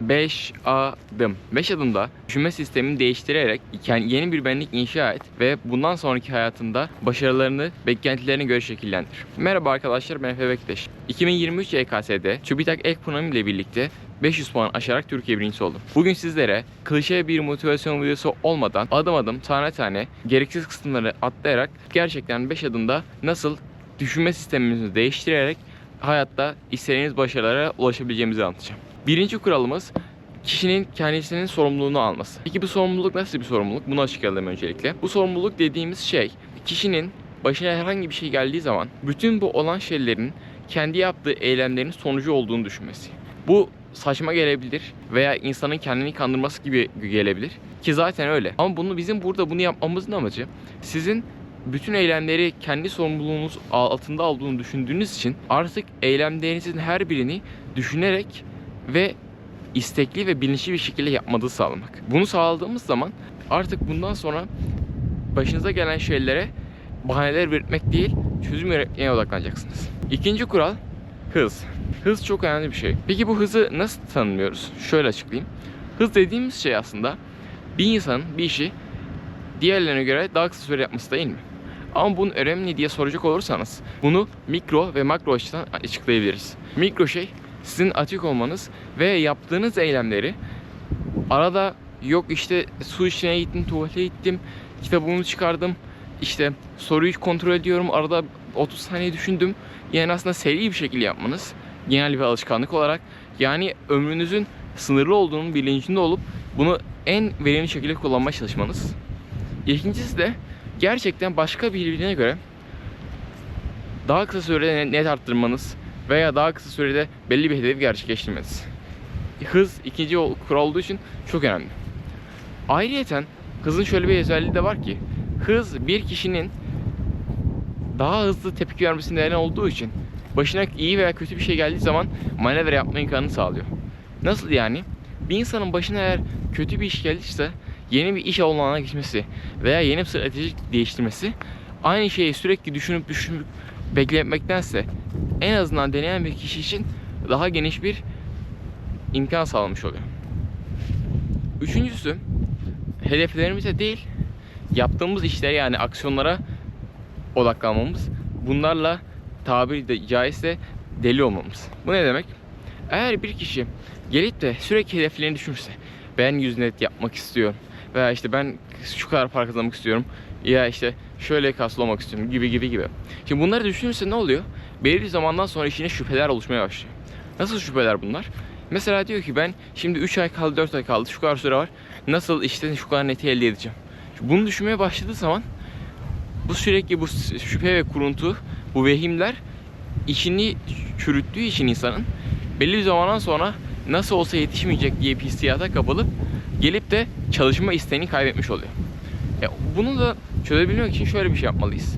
5 adım. 5 adımda düşünme sistemini değiştirerek yeni bir benlik inşa et ve bundan sonraki hayatında başarılarını beklentilerine göre şekillendir. Merhaba arkadaşlar ben Efe Bektaş. 2023 EKS'de TÜBİTAK Ek ile birlikte 500 puan aşarak Türkiye birincisi oldum. Bugün sizlere klişe bir motivasyon videosu olmadan adım adım tane tane gereksiz kısımları atlayarak gerçekten 5 adımda nasıl düşünme sistemimizi değiştirerek hayatta istediğiniz başarılara ulaşabileceğimizi anlatacağım. Birinci kuralımız kişinin kendisinin sorumluluğunu alması. Peki bu sorumluluk nasıl bir sorumluluk? Bunu açıklayalım öncelikle. Bu sorumluluk dediğimiz şey kişinin başına herhangi bir şey geldiği zaman bütün bu olan şeylerin kendi yaptığı eylemlerin sonucu olduğunu düşünmesi. Bu saçma gelebilir veya insanın kendini kandırması gibi gelebilir ki zaten öyle. Ama bunu bizim burada bunu yapmamızın amacı sizin bütün eylemleri kendi sorumluluğunuz altında olduğunu düşündüğünüz için artık eylemlerinizin her birini düşünerek ve istekli ve bilinçli bir şekilde yapmanızı sağlamak. Bunu sağladığımız zaman artık bundan sonra başınıza gelen şeylere bahaneler üretmek değil, çözüm üretmeye odaklanacaksınız. İkinci kural hız. Hız çok önemli bir şey. Peki bu hızı nasıl tanımlıyoruz? Şöyle açıklayayım. Hız dediğimiz şey aslında bir insanın bir işi diğerlerine göre daha kısa süre yapması değil mi? Ama bunun önemli diye soracak olursanız bunu mikro ve makro açıdan açıklayabiliriz. Mikro şey sizin açık olmanız ve yaptığınız eylemleri arada yok işte su içmeye gittim, tuvalete gittim, kitabımı çıkardım, işte soruyu kontrol ediyorum, arada 30 saniye düşündüm. Yani aslında seri bir şekilde yapmanız genel bir alışkanlık olarak yani ömrünüzün sınırlı olduğunun bilincinde olup bunu en verimli şekilde kullanmaya çalışmanız. İkincisi de gerçekten başka birbirine göre daha kısa sürede net arttırmanız veya daha kısa sürede belli bir hedefi gerçekleştirmeniz. Hız ikinci kural olduğu için çok önemli. Ayrıyeten hızın şöyle bir özelliği de var ki hız bir kişinin daha hızlı tepki vermesine neden olduğu için başına iyi veya kötü bir şey geldiği zaman manevra yapma imkanını sağlıyor. Nasıl yani? Bir insanın başına eğer kötü bir iş geldiyse yeni bir iş alanına geçmesi veya yeni bir strateji değiştirmesi aynı şeyi sürekli düşünüp düşünüp beklemektense en azından deneyen bir kişi için daha geniş bir imkan sağlamış oluyor. Üçüncüsü hedeflerimize değil yaptığımız işlere yani aksiyonlara odaklanmamız. Bunlarla tabiri de caizse deli olmamız. Bu ne demek? Eğer bir kişi gelip de sürekli hedeflerini düşünürse ben yüz net yapmak istiyorum veya işte ben şu kadar para kazanmak istiyorum ya işte şöyle kaslı olmak istiyorum gibi gibi gibi. Şimdi bunları düşünürse ne oluyor? Belirli bir zamandan sonra işine şüpheler oluşmaya başlıyor. Nasıl şüpheler bunlar? Mesela diyor ki ben şimdi 3 ay kaldı 4 ay kaldı şu kadar süre var. Nasıl işte şu kadar neti elde edeceğim? Bunu düşünmeye başladığı zaman bu sürekli bu şüphe ve kuruntu, bu vehimler işini çürüttüğü için insanın belli bir zamandan sonra nasıl olsa yetişmeyecek diye bir hissiyata kapılıp gelip de çalışma isteğini kaybetmiş oluyor. Ya bunu da çözebilmek için şöyle bir şey yapmalıyız.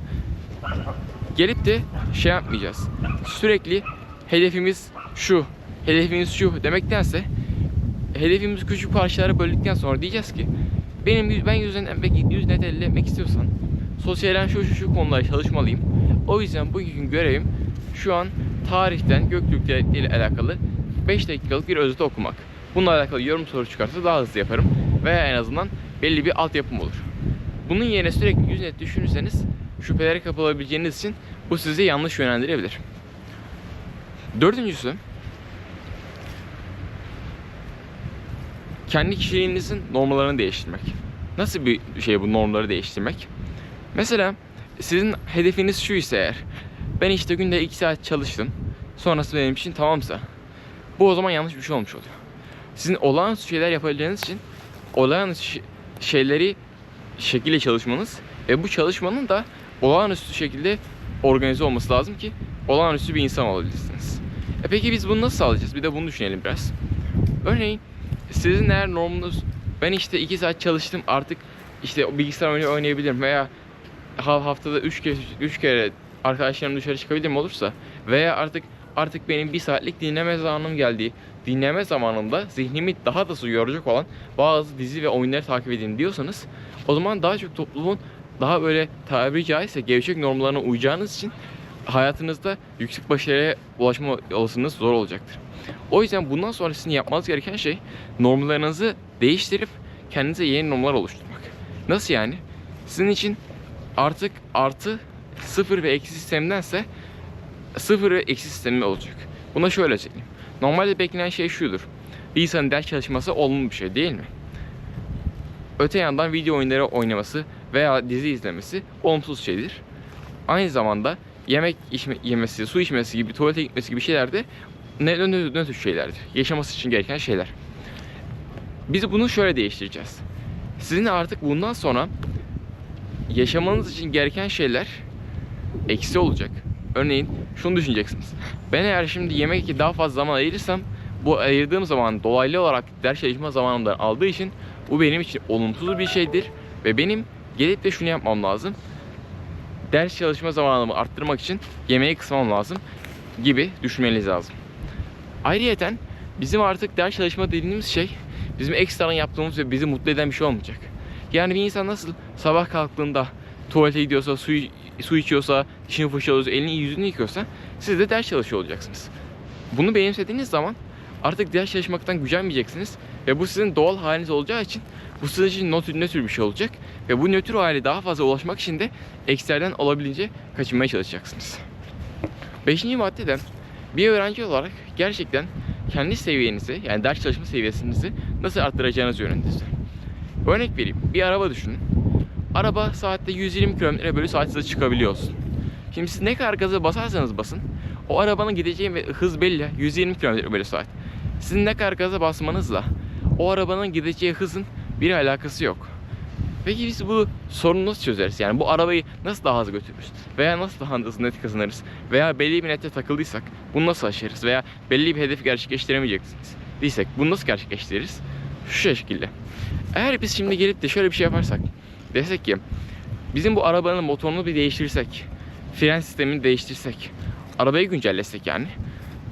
Gelip de şey yapmayacağız. Sürekli hedefimiz şu, hedefimiz şu demektense hedefimizi küçük parçalara böldükten sonra diyeceğiz ki benim ben yüzden yüz net elde etmek istiyorsan sosyalen şu şu şu konulara çalışmalıyım. O yüzden bugün görevim şu an tarihten Göktürk ile alakalı 5 dakikalık bir özet okumak. Bununla alakalı yorum soru çıkarsa daha hızlı yaparım veya en azından belli bir altyapım olur. Bunun yerine sürekli yüz net düşünürseniz şüphelere kapılabileceğiniz için bu sizi yanlış yönlendirebilir. Dördüncüsü kendi kişiliğinizin normlarını değiştirmek. Nasıl bir şey bu normları değiştirmek? Mesela sizin hedefiniz şu ise eğer ben işte günde 2 saat çalıştım sonrası benim için tamamsa bu o zaman yanlış bir şey olmuş oluyor. Sizin olağanüstü şeyler yapabileceğiniz için olağanüstü şeyleri şekilde çalışmanız ve bu çalışmanın da olağanüstü şekilde organize olması lazım ki olağanüstü bir insan olabilirsiniz. E peki biz bunu nasıl sağlayacağız? Bir de bunu düşünelim biraz. Örneğin sizin eğer normunuz ben işte 2 saat çalıştım artık işte bilgisayar oyunu oynayabilirim veya ha- haftada 3 kere 3 kere arkadaşlarım dışarı çıkabilirim olursa veya artık artık benim bir saatlik dinleme zamanım geldi. Dinleme zamanında zihnimi daha da yoracak olan bazı dizi ve oyunları takip edin diyorsanız o zaman daha çok toplumun daha böyle tabiri caizse gevşek normlarına uyacağınız için hayatınızda yüksek başarıya ulaşma olasılığınız zor olacaktır. O yüzden bundan sonra sizin yapmanız gereken şey normlarınızı değiştirip kendinize yeni normlar oluşturmak. Nasıl yani? Sizin için artık artı sıfır ve eksi sistemdense sıfır ve eksi sistemi olacak. Buna şöyle açıklayayım. Normalde beklenen şey şudur. Bir insanın ders çalışması olumlu bir şey değil mi? Öte yandan video oyunları oynaması veya dizi izlemesi olumsuz şeydir. Aynı zamanda yemek içme, yemesi, su içmesi gibi, tuvalete gitmesi gibi şeyler de ne, ne, ne, şeylerdir. Yaşaması için gereken şeyler. Biz bunu şöyle değiştireceğiz. Sizin artık bundan sonra yaşamanız için gereken şeyler eksi olacak. Örneğin şunu düşüneceksiniz. Ben eğer şimdi yemek için daha fazla zaman ayırırsam bu ayırdığım zaman dolaylı olarak ders çalışma zamanımdan aldığı için bu benim için olumsuz bir şeydir ve benim gelip de şunu yapmam lazım. Ders çalışma zamanımı arttırmak için yemeği kısmam lazım gibi düşünmeniz lazım. Ayrıyeten bizim artık ders çalışma dediğimiz şey bizim ekstradan yaptığımız ve bizi mutlu eden bir şey olmayacak. Yani bir insan nasıl sabah kalktığında tuvalete gidiyorsa, su, su içiyorsa, dişini fırçalıyorsa, elini yüzünü yıkıyorsa siz de ders çalışıyor olacaksınız. Bunu benimsediğiniz zaman artık ders çalışmaktan gücenmeyeceksiniz ve bu sizin doğal haliniz olacağı için bu sizin için nötr, nötr bir şey olacak ve bu nötr hale daha fazla ulaşmak için de eksterden olabildiğince kaçınmaya çalışacaksınız. Beşinci madde de bir öğrenci olarak gerçekten kendi seviyenizi yani ders çalışma seviyenizi nasıl arttıracağınız yönündedir. Örnek vereyim. Bir araba düşünün. Araba saatte 120 km bölü saat hızla çıkabiliyorsun. Şimdi siz ne kadar gaza basarsanız basın o arabanın gideceği hız belli 120 km bölü saat. Sizin ne kadar gaza basmanızla o arabanın gideceği hızın bir alakası yok. Peki biz bu sorunu nasıl çözeriz? Yani bu arabayı nasıl daha hızlı götürürüz? Veya nasıl daha hızlı net kazanırız? Veya belli bir nette takıldıysak bunu nasıl aşarız? Veya belli bir hedefi gerçekleştiremeyeceksiniz değilsek bunu nasıl gerçekleştiririz? Şu şekilde. Eğer biz şimdi gelip de şöyle bir şey yaparsak desek ki bizim bu arabanın motorunu bir değiştirsek, fren sistemini değiştirsek, arabayı güncellesek yani.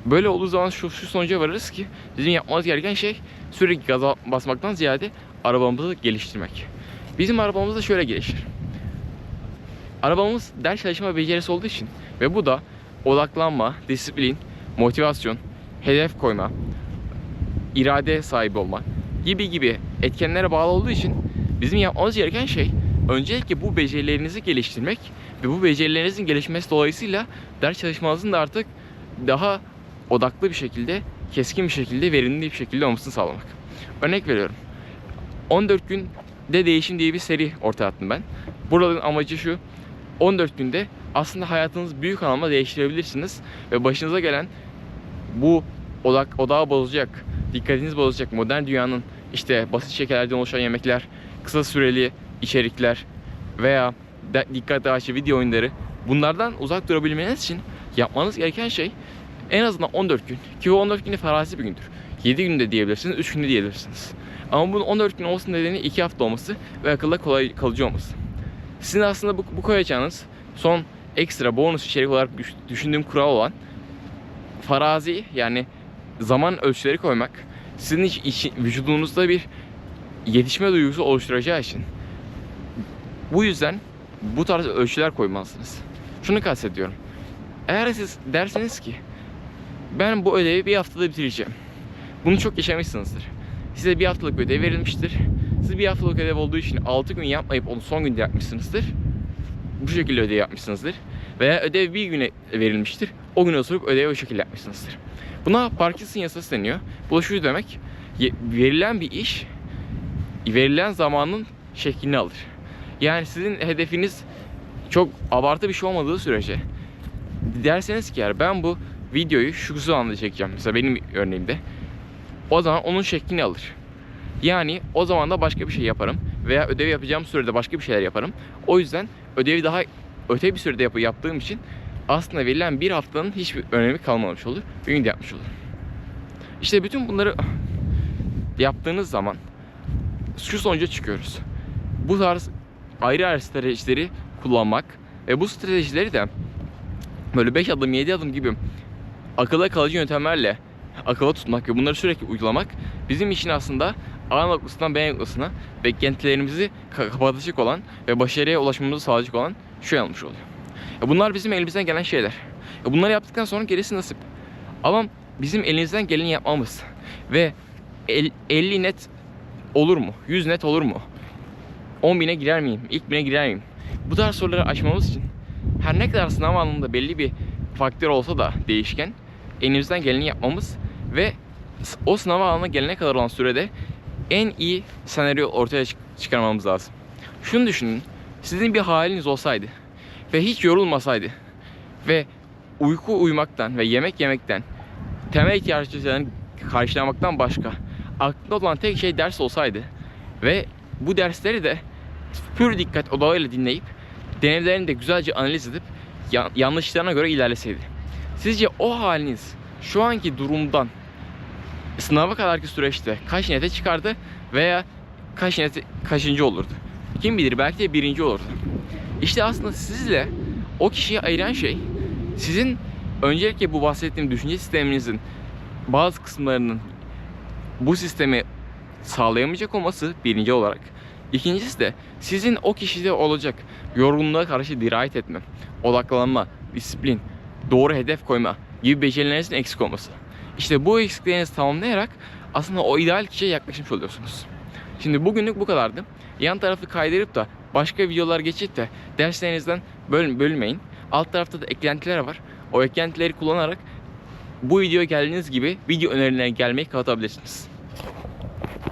Böyle olduğu zaman şu, şu sonuca varırız ki bizim yapmamız gereken şey sürekli gaza basmaktan ziyade arabamızı geliştirmek. Bizim arabamız da şöyle gelişir. Arabamız ders çalışma becerisi olduğu için ve bu da odaklanma, disiplin, motivasyon, hedef koyma, irade sahibi olma gibi gibi etkenlere bağlı olduğu için bizim yapmamız gereken şey öncelikle bu becerilerinizi geliştirmek ve bu becerilerinizin gelişmesi dolayısıyla ders çalışmanızın da artık daha odaklı bir şekilde, keskin bir şekilde, verimli bir şekilde olmasını sağlamak. Örnek veriyorum. 14 günde değişim diye bir seri ortaya attım ben. Buranın amacı şu. 14 günde aslında hayatınızı büyük anlamda değiştirebilirsiniz ve başınıza gelen bu odak odağı bozacak, dikkatiniz bozacak modern dünyanın işte basit şekerlerden oluşan yemekler, kısa süreli içerikler veya dikkat dağıtıcı video oyunları bunlardan uzak durabilmeniz için yapmanız gereken şey en azından 14 gün ki o 14 günde farazi bir gündür. 7 günde diyebilirsiniz, 3 günde diyebilirsiniz. Ama bunun 14 gün olmasının nedeni 2 hafta olması ve akılda kolay kalıcı olması. Sizin aslında bu, bu koyacağınız son ekstra bonus içerik olarak düş- düşündüğüm kural olan farazi yani zaman ölçüleri koymak sizin iç, içi- vücudunuzda bir yetişme duygusu oluşturacağı için bu yüzden bu tarz ölçüler koymalısınız. Şunu kastediyorum. Eğer siz derseniz ki ben bu ödevi bir haftada bitireceğim. Bunu çok yaşamışsınızdır. Size bir haftalık ödev verilmiştir. Siz bir haftalık ödev olduğu için 6 gün yapmayıp onu son günde yapmışsınızdır. Bu şekilde ödev yapmışsınızdır. Veya ödev bir güne verilmiştir. O gün oturup ödevi o şekilde yapmışsınızdır. Buna Parkinson yasası deniyor. Bu da şu demek. Verilen bir iş verilen zamanın şeklini alır. Yani sizin hedefiniz çok abartı bir şey olmadığı sürece derseniz ki eğer ben bu videoyu şu zamanda çekeceğim. Mesela benim örneğimde. O zaman onun şeklini alır. Yani o zaman da başka bir şey yaparım. Veya ödev yapacağım sürede başka bir şeyler yaparım. O yüzden ödevi daha öte bir sürede yap- yaptığım için aslında verilen bir haftanın hiçbir önemi kalmamış olur. Bir günde yapmış olurum. İşte bütün bunları yaptığınız zaman şu sonuca çıkıyoruz. Bu tarz ayrı ayrı stratejileri kullanmak ve bu stratejileri de böyle 5 adım 7 adım gibi akılda kalıcı yöntemlerle akılla tutmak ve bunları sürekli uygulamak bizim için aslında A noktasından B noktasına beklentilerimizi ka- kapatacak olan ve başarıya ulaşmamızı sağlayacak olan şu yanlış oluyor. Ya Bunlar bizim elimizden gelen şeyler. E bunları yaptıktan sonra gerisi nasip. Ama bizim elimizden geleni yapmamız ve el- 50 net olur mu? 100 net olur mu? 10 bine girer miyim? İlk bine girer miyim? Bu tarz soruları aşmamız için her ne kadar sınav anında belli bir faktör olsa da değişken elimizden geleni yapmamız ve o sınav alanına gelene kadar olan sürede en iyi senaryo ortaya çık- çıkarmamız lazım. Şunu düşünün. Sizin bir haliniz olsaydı ve hiç yorulmasaydı ve uyku uyumaktan ve yemek yemekten temel ihtiyaçlarını karşılamaktan başka aklında olan tek şey ders olsaydı ve bu dersleri de pür dikkat odağıyla dinleyip denevlerini de güzelce analiz edip ya- yanlışlarına göre ilerleseydi. Sizce o haliniz şu anki durumdan sınava kadarki süreçte kaç nete çıkardı veya kaç nete kaçıncı olurdu? Kim bilir belki de birinci olurdu. İşte aslında sizle o kişiyi ayıran şey sizin öncelikle bu bahsettiğim düşünce sisteminizin bazı kısımlarının bu sistemi sağlayamayacak olması birinci olarak. İkincisi de sizin o kişide olacak yorgunluğa karşı dirayet etme, odaklanma, disiplin, doğru hedef koyma gibi becerilerinizin eksik olması. İşte bu eksiklerinizi tamamlayarak aslında o ideal kişiye yaklaşmış oluyorsunuz. Şimdi bugünlük bu kadardı. Yan tarafı kaydırıp da başka videolar geçip de derslerinizden böl bölmeyin. Alt tarafta da eklentiler var. O eklentileri kullanarak bu videoya geldiğiniz gibi video önerilerine gelmeyi kapatabilirsiniz.